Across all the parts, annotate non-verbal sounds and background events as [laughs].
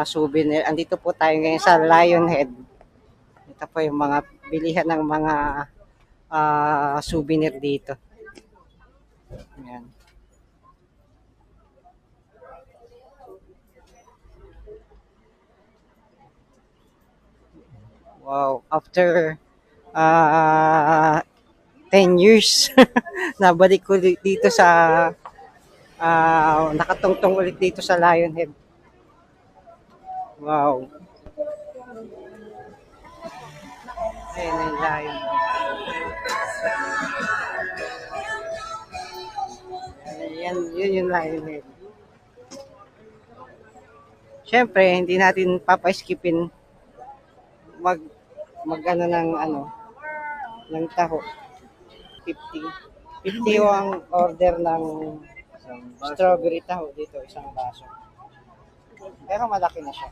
mga souvenir. Andito po tayo ngayon sa Lionhead. Ito po yung mga bilihan ng mga ah, souvenir dito. Ayan. Wow, after ah 10 years, [laughs] nabalik ko di- dito sa ah nakatungtong ulit dito sa Lionhead. Wow. Ayan ang lion. Ayan, yun yung Lionhead. Siyempre, hindi natin papaiskipin mag mag ano ng ano ng taho 50 50 yung ang order ng strawberry taho dito isang baso pero malaki na siya.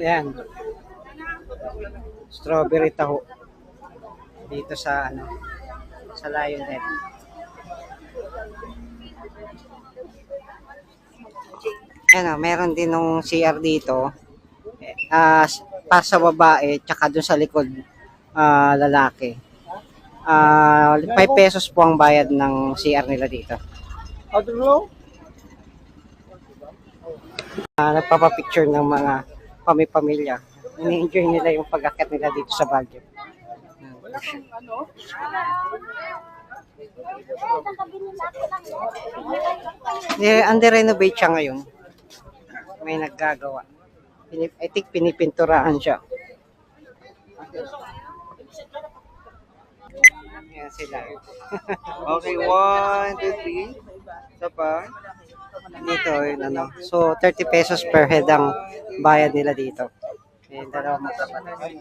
Yan strawberry taho. Dito sa ano sa Lionhead ano meron din nung CR dito. Ah para sa babae tsaka doon sa likod ah lalaki. Ah 5 pesos po ang bayad ng CR nila dito. Ah nagpapa-picture ng mga pamipamilya. Ini-enjoy nila yung pag-akit nila dito sa Baguio. Eh, under-renovate siya ngayon. May naggagawa. I think pinipinturahan siya. Yan sila. Okay, one, two, three. Isa pa. Dito, yun ano. So, 30 pesos per head ang bayad nila dito. Eh, dalawa magkapatid.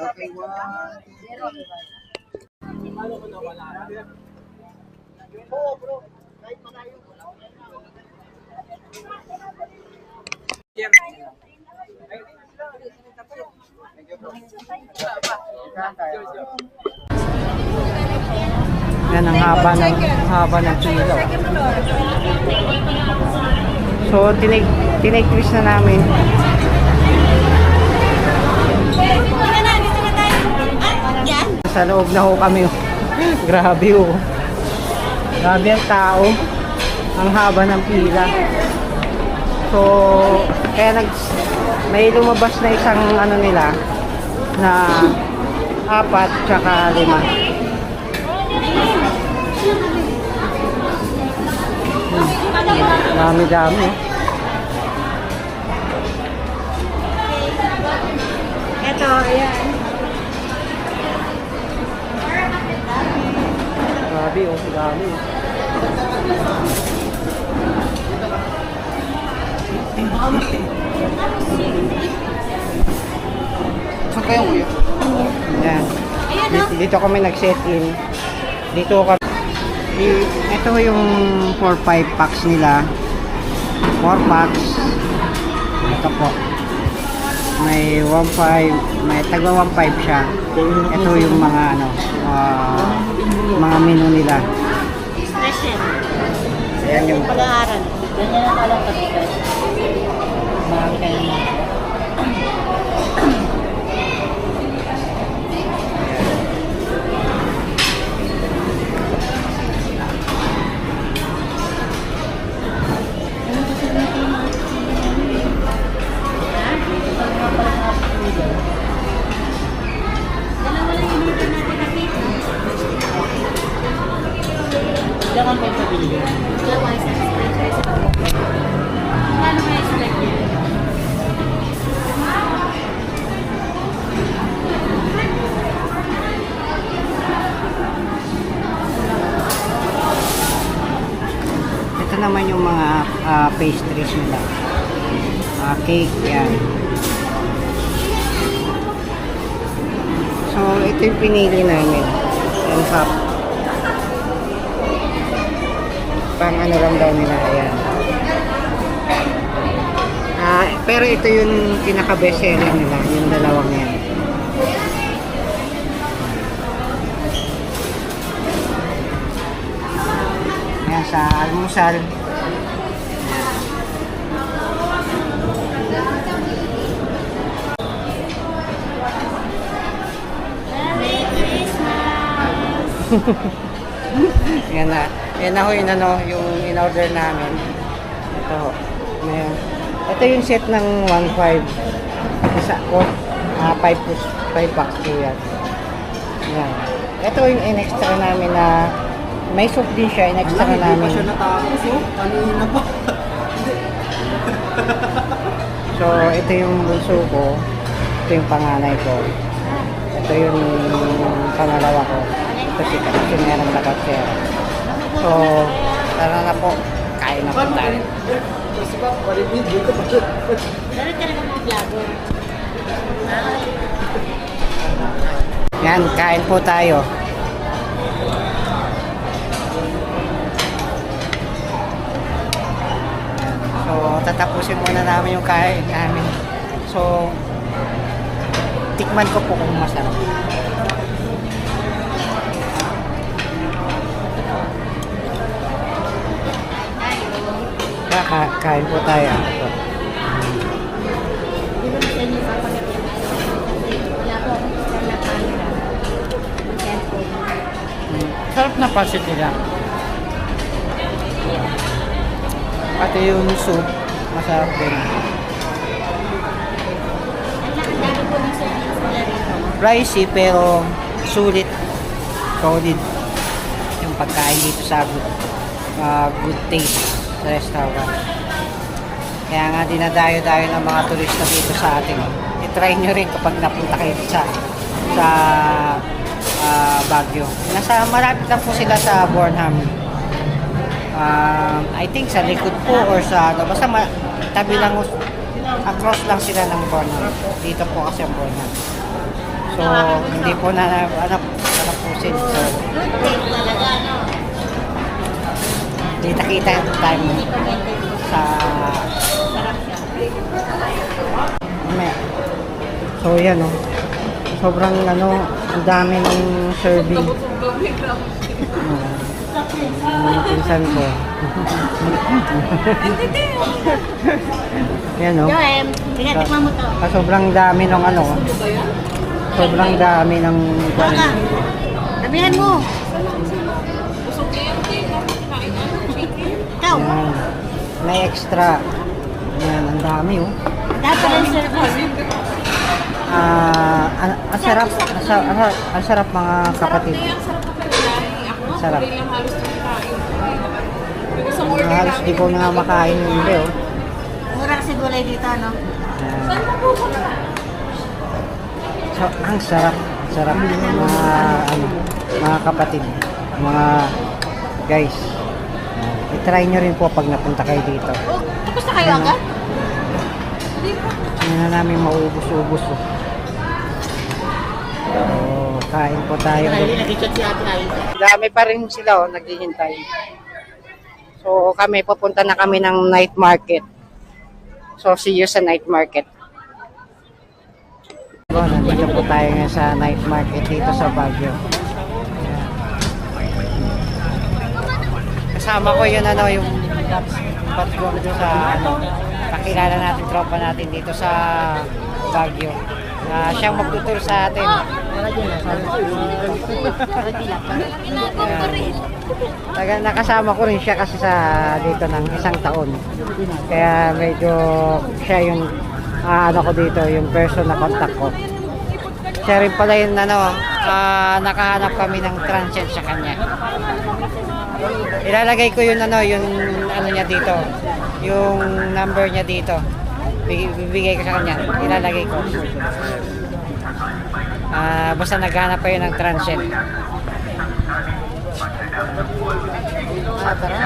Okay, one. Yan ang haba ng haba ng pila. So, tinake tinake twist na namin. Sa loob na ho kami. oh. [laughs] Grabe oh. Grabe ang tao. Ang haba ng pila. So, kaya nag may lumabas na isang ano nila na apat tsaka lima. Dami-dami. Ito, ayan. Grabe oh, dami. oh. Saan kayo kuya? Yan. Dito, dito kami nag-set-in. Dito kami. Ito yung 4-5 packs nila. 4 packs. Ito po. May 1.5, may tagwa 1.5 siya. Ito yung mga ano, ah, mga menu nila. Special. Ayan yung Pag-aaral. Ganyan ang alam guys. Marami kayo Ayan. Ah, pero ito yung pinaka best nila, yung dalawang yan. Ayan, sa almusal. Merry Christmas! [laughs] Yan na. Yan na ho yung, ano, yung in-order namin. Ito ho. Ito yung set ng 1.5. Isa, oh, ah, 5 plus 5 packs po yan. Yan. Ito yung in-extra namin na may soup din siya, in-extra namin. natapos, oh. Kanina pa. So, ito yung bunso ko. Ito yung panganay ko. Ito yung pangalawa ko. Ito si Kasinera ng Lakatsera. So, tara na po. Kain na po tayo. Kasi ba, pari-video ka pa. Meron ka naman mga vlogger. Yan, kain po tayo. So, tatapusin muna namin yung kain namin. So, tikman ko po kung masarap. Na camera. Cellphone. Sarap na pasit nila. Pati yung soup, masarap din. Po. Pricey pero sulit. Solid. Yung pagkain dito sa good, ah, good taste sa restaurant. Kaya nga dinadayo-dayo ng mga turista dito sa atin. I-try nyo rin kapag napunta kayo sa sa ah, Baguio. Nasa malapit lang po sila sa Bornham. Um, I think sa likod po or sa ano, basta ma- tabi lang, across lang sila ng Bornham. Dito po kasi ang Bornham. So, hindi po na hanap, hanap po sila. So, Good day talaga, no? Kita-kita yung time sa. Mamaya. So, yan oh. Sobrang ano, ang dami ng serving. Yung pinsan ko. [laughs] yan oh. Joem, tinatikman mo to. Ah, sobrang dami ng ano. Sobrang dami ng Baka. Sabihan mo. Ikaw. Yan. May extra. Yan, ang dami oh. Dapat ang service. Ah, ang, ang sarap, ang, sa- ang, sarap- ang sarap mga kapatid. Ang sarap. Ah, halos di ko na makain yung hindi oh. Mura kasi gulay dito, no? Yan. So, ang sarap, sarap mga ano, mga kapatid, mga guys. I-try nyo rin po pag napunta kayo dito. Oh, tapos na kayo agad? Hindi na namin maubos-ubos. Oh. So, kain po tayo. Dami pa rin sila oh, naghihintay. So kami, papunta na kami ng night market. So see you sa night market. So, nandito po tayo ngayon sa night market dito sa Baguio. Kasama ko yun ano, yung patrol dito sa ano, kakilala natin, tropa natin dito sa Baguio. Ah, siyang magtuturo sa atin. Ayan. Taga nakasama ko rin siya kasi sa dito ng isang taon. Kaya medyo siya yung ah, ano ko dito, yung person na contact ko. Siya rin pala yung ano, ah, nakahanap kami ng transient sa kanya. Ilalagay ko yung ano, yung ano niya dito. Yung number niya dito. Bi- Bibigay ko sa kanya. Ilalagay ko. Ah, basta naghanap yun ng transient. Ah, tara.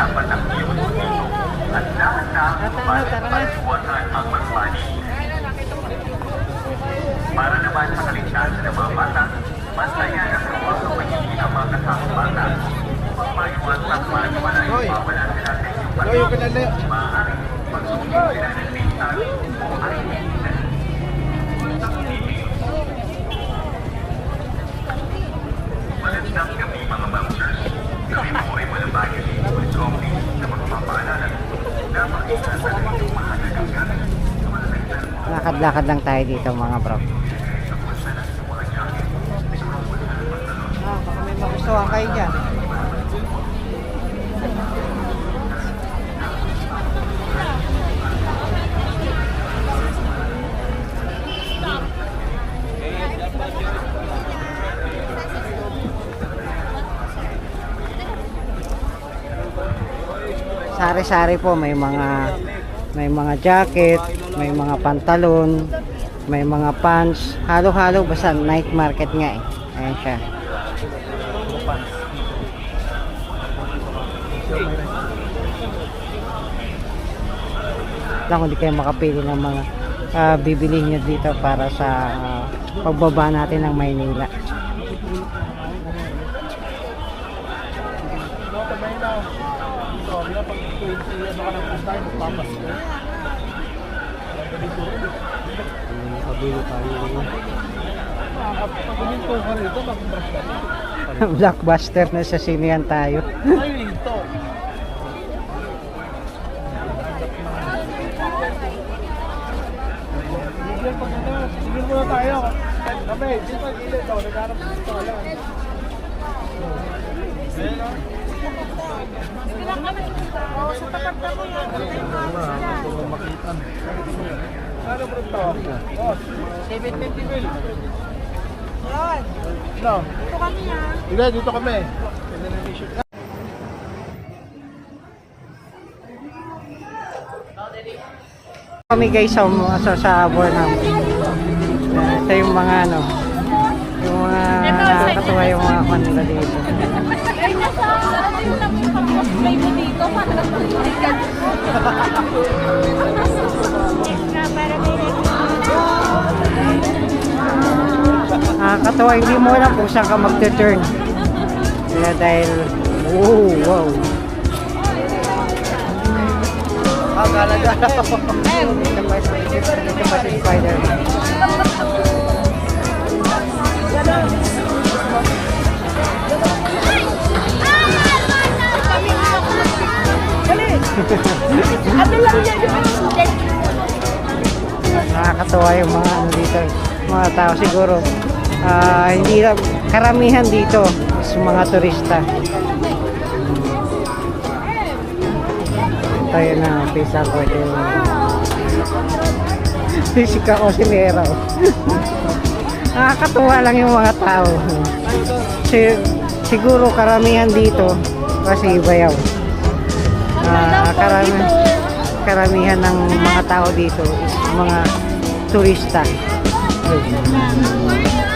Ah, tara na, tara na. Hoy! Hoy, yung pinali. Lakad-lakad lang tayo dito mga bro. Ah, baka may magustuhan kayo dyan. Sari-sari po may mga may mga jacket, may mga pantalon, may mga pants, halo-halo basta night market nga eh. Ayan siya. Lang kung di kayo makapili ng mga uh, bibili nyo dito para sa ah, pagbaba natin ng Maynila. Blockbuster na sa sinihan tayo. Sige muna tayo. Kami, dito gilid daw. Nagharap ng pistola. Ano bro to? Oh, 750 mil. No. Dito kami ah. Hindi, dito kami. kami guys sa sa, sa. Uh, ito yung mga ano, yung mga nakakatuwa yung mga kanila dito. Pag-cosplay mo dito? Parang para may Nakakatuwa, hindi mo alam kung saan ka mag-turn. Kaya dahil, oh, wow. Ah, gala-gala. Dito pa si, dito pa si Spider. [laughs] Nakakatuwa yung mga ano dito, mga tao siguro. ah hindi lang, karamihan dito is mga turista. Tayo na, pisa ko yung Fisika ko si Lera. oh. Nakakatuwa lang yung mga tao. Si, siguro karamihan dito kasi bayaw. Ah, karami, karamihan ng mga tao dito is mga turista. Lagyan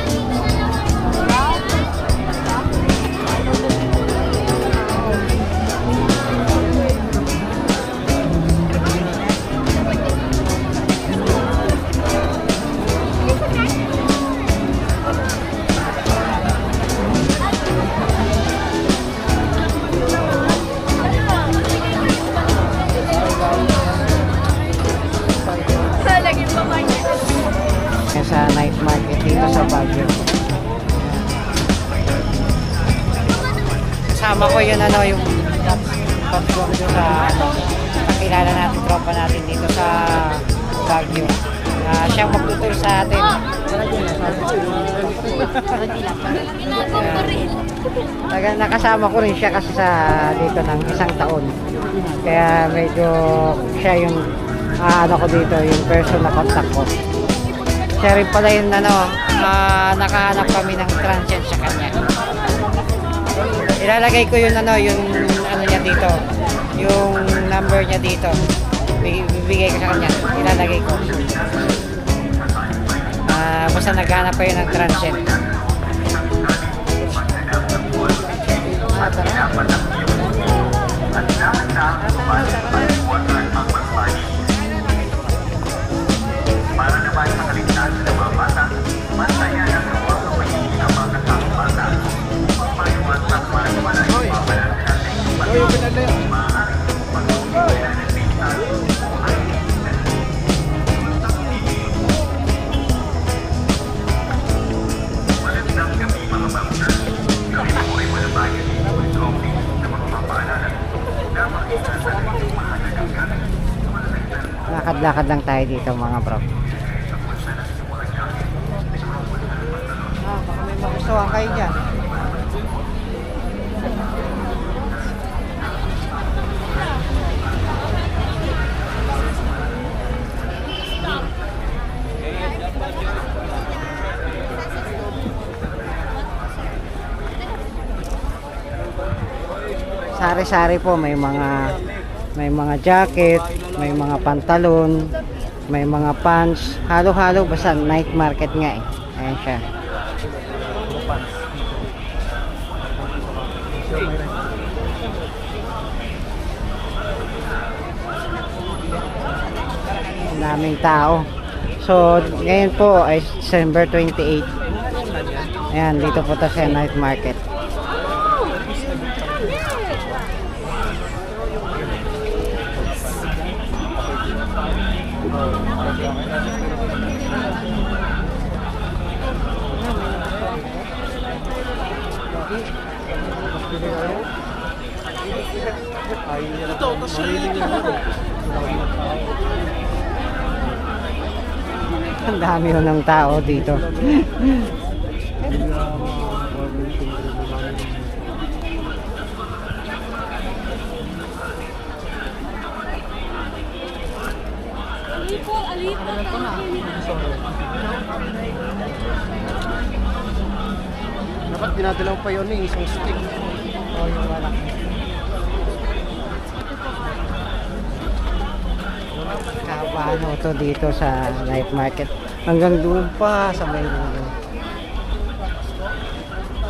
Taga nakasama ko rin siya kasi sa dito ng isang taon. Kaya medyo siya yung ah, ano ko dito, yung person na contact ko. Siya rin pala yung ano, ah, nakahanap kami ng transient sa kanya. Ilalagay ko yung ano, yung ano niya dito, yung number niya dito. Big- Bibigay ko sa kanya, ilalagay ko. Ah, basta naghanap pa yun ng transient. Oh, lakad lang tayo dito mga bro. Ah, baka may magustuhan kayo dyan. sari-sari po may mga may mga jacket may mga pantalon, may mga pants, halo-halo basta night market nga eh. Ayan siya. Daming tao. So, ngayon po ay December 28. Ayan, dito po tayo sa night market. Ang dami ho ng tao dito. Dapat dinadalaw pa yun eh, isang stick. Oh, yung wala. Kabano to dito sa night market. Hanggang doon pa sa may dulo.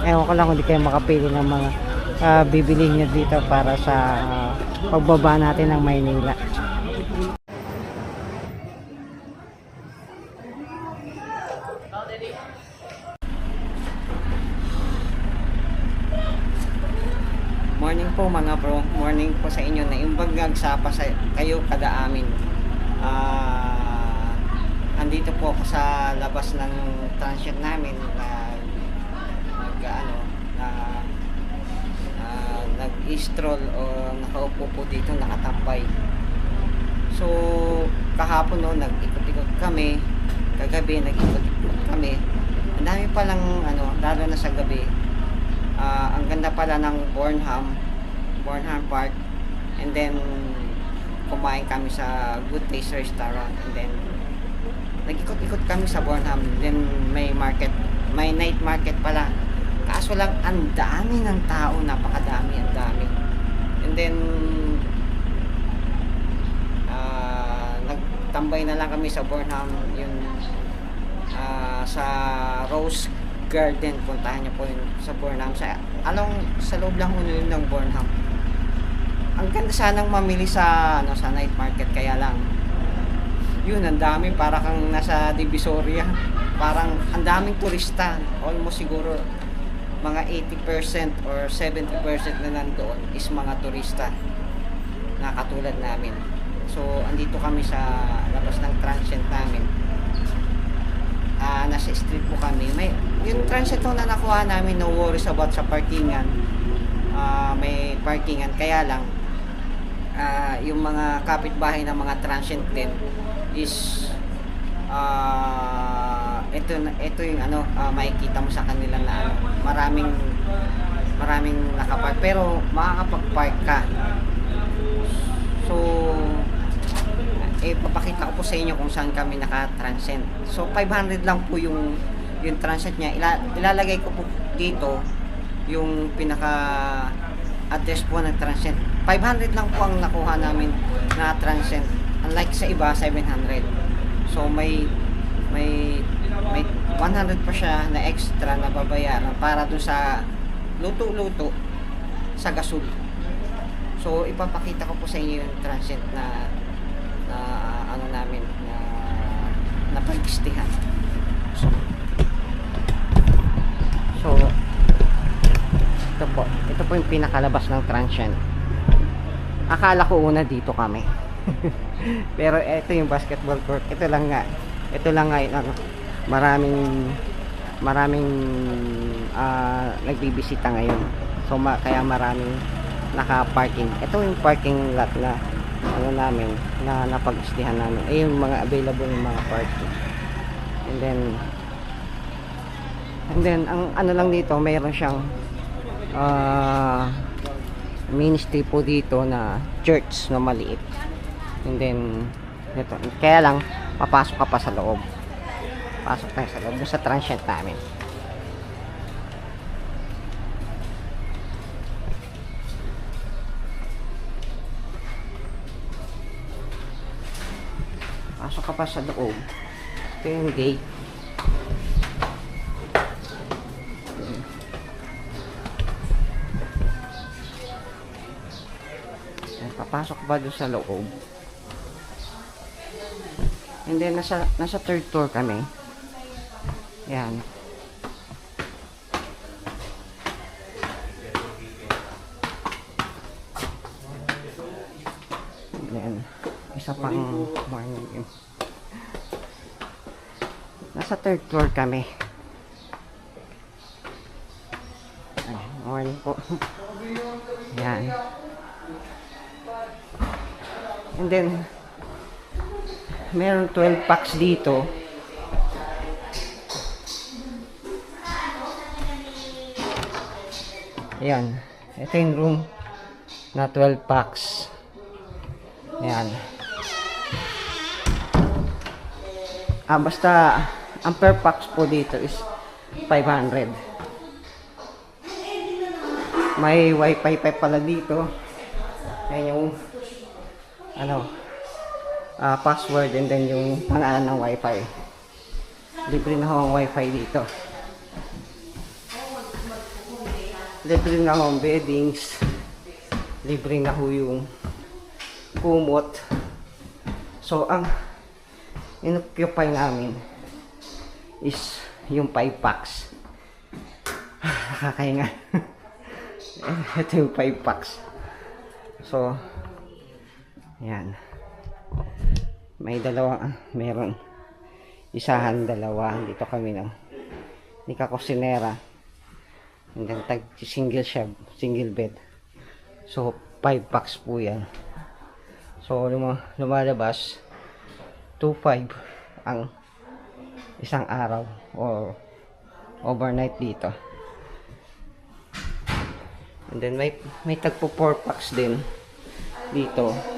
Ewan ko lang kung di kayo makapili ng mga uh, bibili nyo dito para sa ah, pagbaba natin ng Maynila. Morning po mga bro, morning po sa inyo na yung bagsapa sa kayo kada amin. Ah, andito po ako sa labas ng transient namin na nag ano na ah, nag-stroll o nakaupo po dito nakatambay. So kahapon no nag-ikot-ikot kami, kagabi nag-ikot-ikot kami. Ang dami palang ano, lalo na sa gabi, Ah, ang ganda pala ng Bornham, Bornham Park. And then, kumain kami sa Good Taste Restaurant. And then, nag-ikot-ikot kami sa Bornham. Then, may market, may night market pala. Kaso lang, ang dami ng tao, napakadami, ang dami. And then, ah, nagtambay na lang kami sa Bornham, yung ah, sa Rose Garden. Puntahan niyo po yun sa Bornham sa along sa loob lang yun ng Bornham ang ganda sanang mamili sa ano sa night market kaya lang yun ang dami. Para kang nasa Divisoria. Parang ang daming turista. Almost siguro mga 80% or 70% na nandoon is mga turista na katulad namin so andito kami sa labas ng transient namin ah nasa street po kami. May yung transit na nakuha namin no worries about sa parkingan. Ah, may parkingan kaya lang ah yung mga kapitbahay ng mga transient din is ah ito ito yung ano ah, makikita mo sa kanila na ano, maraming maraming nakapark pero makakapag-park ka. So eh papakita ko po sa inyo kung saan kami naka-transient. So 500 lang po yung yung transient niya. Ila, ilalagay ko po dito yung pinaka address po ng transient. 500 lang po ang nakuha namin na transient. Unlike sa iba 700. So may may may 100 pa siya na extra na babayaran para dun sa luto-luto sa gasol. So ipapakita ko po sa inyo yung transient na na ano namin na napag-istihan. So, so ito po, ito po yung pinakalabas ng transient. Akala ko una dito kami. [laughs] Pero ito yung basketball court. Ito lang nga. Ito lang nga yung ano, maraming maraming ah, nagbibisita ngayon. So ma- kaya maraming naka-parking. Ito yung parking lot na ano namin na napag-istihan namin. Eh yung mga available yung mga parking. And then and then ang ano lang dito, mayroon siyang ah ministry po dito na church na maliit. And then ito, kaya lang papasok ka pa sa loob. Pasok tayo sa loob sa transient namin. Pasok ka pa sa loob. Ito yung gate. Ayan, papasok ba doon sa loob? And then, nasa, nasa third floor kami. Yan. Yan. Isa pang morning game. Nasa third floor kami. Ay, morning po. [laughs] Yan. And then, meron 12 packs dito. Ayan. Ito yung room na 12 packs. Ayan. Ah, basta, ang per packs po dito is 500. May wifi pa pala dito. Ayan yung, ano, ah, password and then yung pangalan ng wifi. Libre na ho ang wifi dito. Libre na ho ang beddings. Libre na ho yung kumot. So, ang inoccupy namin is yung 5 packs. Nakakahinga. [laughs] Ito yung 5 packs. So, yan. May dalawa, meron. Isahan, dalawa. Dito kami ng ni kakusinera. And then, tag single shed, single bed. So, 5 packs po yan. So, luma, lumalabas 2.5 ang isang araw or overnight dito. And then may may tagpo 4 packs din dito.